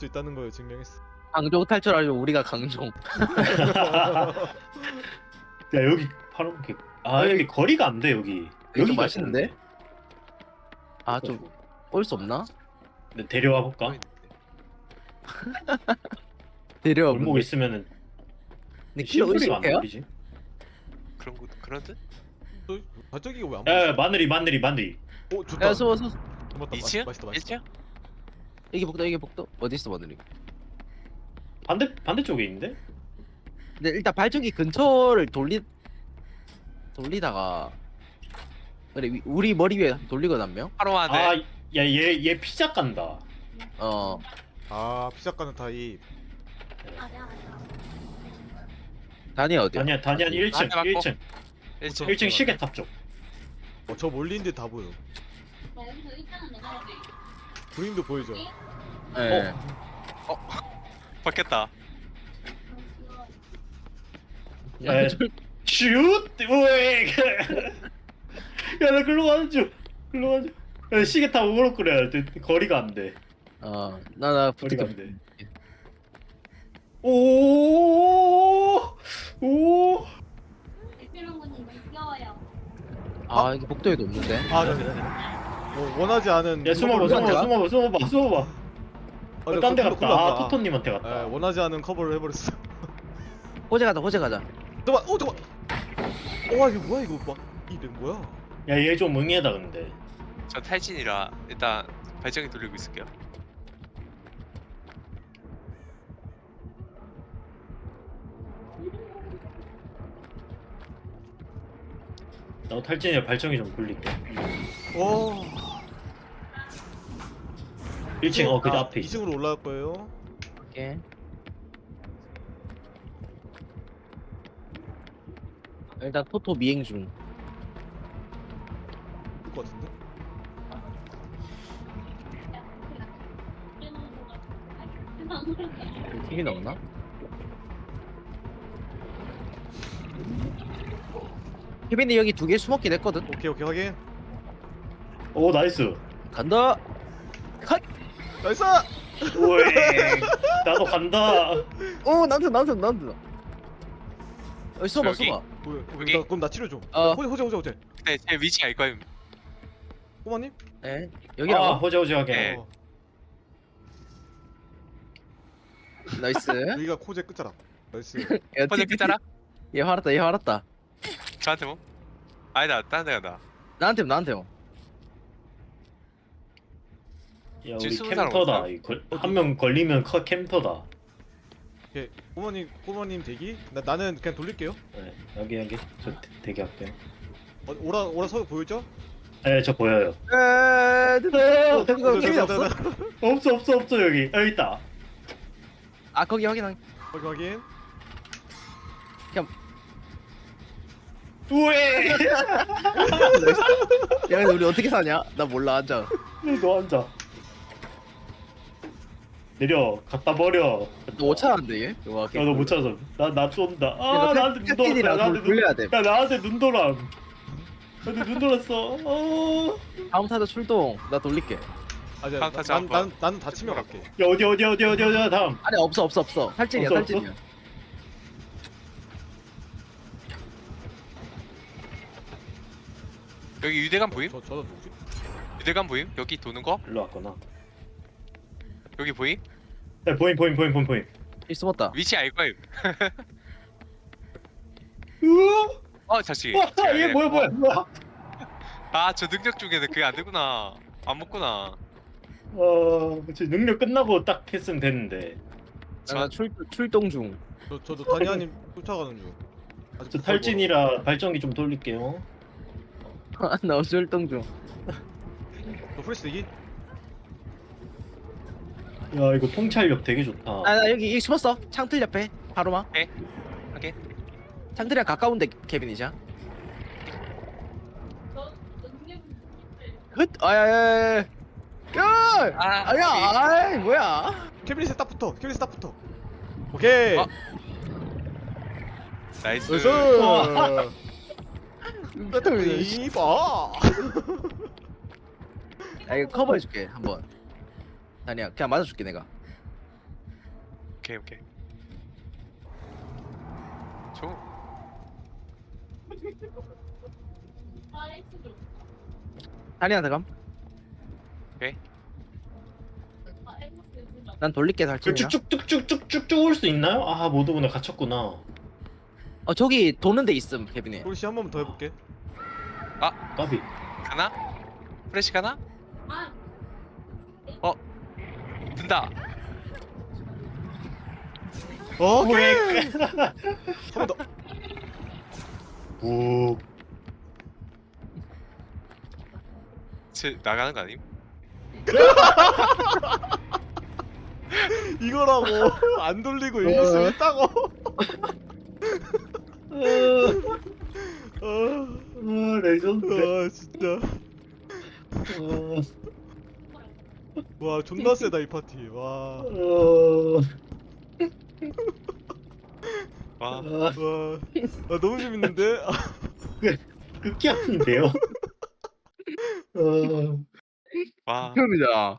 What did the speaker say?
수 있다는 걸 증명했어. 강종 탈출 아니면 우리가 강종. 야 여기 바로 이렇게 아 여기 거리가 안 돼 여기. 여기 좀 여기가 맛있는데? 있는데? 아 좀 올 수 없나? 네, 데려와 볼까? 데려와. 골목 있으면은 근데 키로 심플이가 안 의식해요? 걸리지. 그런 거 그런 듯? 발전기가 왜안 야, 야 보여? 마늘이 마늘이 마늘이. 오 좋다. 야. 2층? 맛있다 맛있다. 1층? 이게 복도 이게 복도 어디 있어 마늘이? 반대 반대쪽에 있는데? 근데 일단 발전기 근처를 돌리 돌리다가 그래 위- 우리 머리 위에 돌리거든 한 명. 바로 안에 아, 야 얘 얘 피자 간다. 어 아 피자 가는 타입. 단이 어디야? 다니야 다니야 1층 나한테 맞고. 1층 1층 1층 시계탑 쪽. 어, 저 멀리인데 다 보여. 그림도 보이죠. 예. 바뀌었다 야, 슛! 우에! 야, 나 글로 가는 중. 글로 가는 중. 야, 시계탑 오그로 끓여야 돼. 거리가 안 돼. 어 나나 거리가 붙을게. 안 돼. 오! 오! 아 이게 복도에도 없는데. 아, 네, 네, 네. 뭐 원하지 않은. 야, 숨어봐, 숨어봐? 숨어봐, 숨어봐, 숨어봐. 아, 네, 딴데 갔다. 아, 토토님한테 예, 갔다. 원하지 않은 커버를 해버렸어. 호재 가자 호재 가자. 잠깐, 오 잠깐. 와 이거 뭐야 이거 막 이름 뭐야? 야, 얘 좀 응애다, 근데. 저 탈진이라 일단 발전기 돌리고 있을게요 나 탈진이랑 발전기 좀 돌릴게. 오. 1층, 어, 그 아, 앞에 있어. 2층으로 올라갈 거예요. 오케이. 일단 토토 미행 중. 될것 같은데? TV 나오나? 희빈이 여기 두 개 숨었긴 했거든. 오케이 오케이 확인. 오, 나이스. 간다. 컷. 나이스. 오에 나도 간다. 오 나한테 나한테 나한테. 어 쏘봐 여기? 쏘봐. 뭐야? 여기? 나, 그럼 나 치료 좀. 어. 호재 호재 호재 호재. 네, 제 위치 알 거임 꼬마님? 네 아, 여기라고. 호재 호재 하게. 네. 어, 나이스. 여기가 코제 끝자락. 나이스. 야, 퍼즐 티- 끝자락? 얘 화났다 얘 화났다. 저한테 뭐? 아니다 딴데 간다 나한테 나한테 뭐. 야, 지금 우리 스무 살 캠터다. 없어요? 한 명 걸리면 커 캠터다. 오케이. 꼬마님 꼬마님 대기. 나 나는 그냥 돌릴게요. 네, 여기 여기 저 대- 대기할게요. 어, 오라 오라 서 보이죠? 네, 저 보여요. 에 드세요. 어, 거기 네, TV 네, 없어? 네, 네. 없어 없어 없어 여기 여기 있다. 아 거기 확인 확인. 확인 확인. 우에. 야 근데 우리 어떻게 사냐? 나 몰라 앉아. 너 앉아. 내려 갖다 버려. 너못 찾았는데 얘? 이거 야너 못 찾아서 나나 쏜다. 아 야, 나한테 눈 돌았다. 팬이랑 나한테 돌 눈. 돌려야 돼. 야 나한테 눈 돌아. 나한테 눈 돌았어. 어. 다음 타자 출동. 나 돌릴게. 아니야. 다음 타자 난, 한번. 난 나는 다치면 갈게. 야 어디 어디 어디 어디 어디 다음. 아니 없어 없어 없어. 살찐이야 없어, 살찐이야. 여기 유대감 보임? 저 저도 누구지? 유대감 보임? 여기 도는 거? 일로 왔구나. 여기 보임? 야 보임 보임 보임 보임 보임. 이 숨었다. 위치 알 거임 우와. 어 자식 와 얘 뭐야 뭐야 뭐야. 아저 능력 중에는 그게 안 되구나 안 먹구나 어, 지 능력 끝나고 딱 했으면 됐는데. 나 출, 출동 중. 저 저도 다니아님 쫓아가는 중. 아직 저 못 탈진이라 발전기 좀 돌릴게요. 나 출동 중. 살고. 저 프레스 대기. 야 이거 통찰력 되게 좋다. 아, 나 여기, 여기 숨었어. 창틀 옆에. 바로마. 네. 오케이. 창틀이랑 가까운데 케빈이자. 헛! 아야야야. 야! 아 아야, 아이, 뭐야? 케빈리스 딱 붙어. 케빈리스 딱 붙어. 오케이. 어. 나이스 나이스. 야, 이봐. 이거 커버해줄게, 한번. 아니야, 그냥 맞아줄게, 내가. 오케이 오케이. 저 다리한테 감. 오케이. 난 돌릴게 그 살찌냐. 쭉쭉쭉쭉쭉쭉 올 수 있나요? 아 모두분에 갇혔구나. 어 저기 도는 데 있음 케빈이. 꿀씨 한 번만 더 해볼게 까비. 가나? 프레시 가나? 든다. 오케이 한번 더 오. 제 나가는 거 아님? 이거라고 안 돌리고 이길 수 있다고 아, 아 레전드. 아 진짜 어, 와 존나 세다 이 파티 와, 어, 와 아, 와 아, 너무 재밌는데 아, 극혐인데요. 어, 와. 형이다.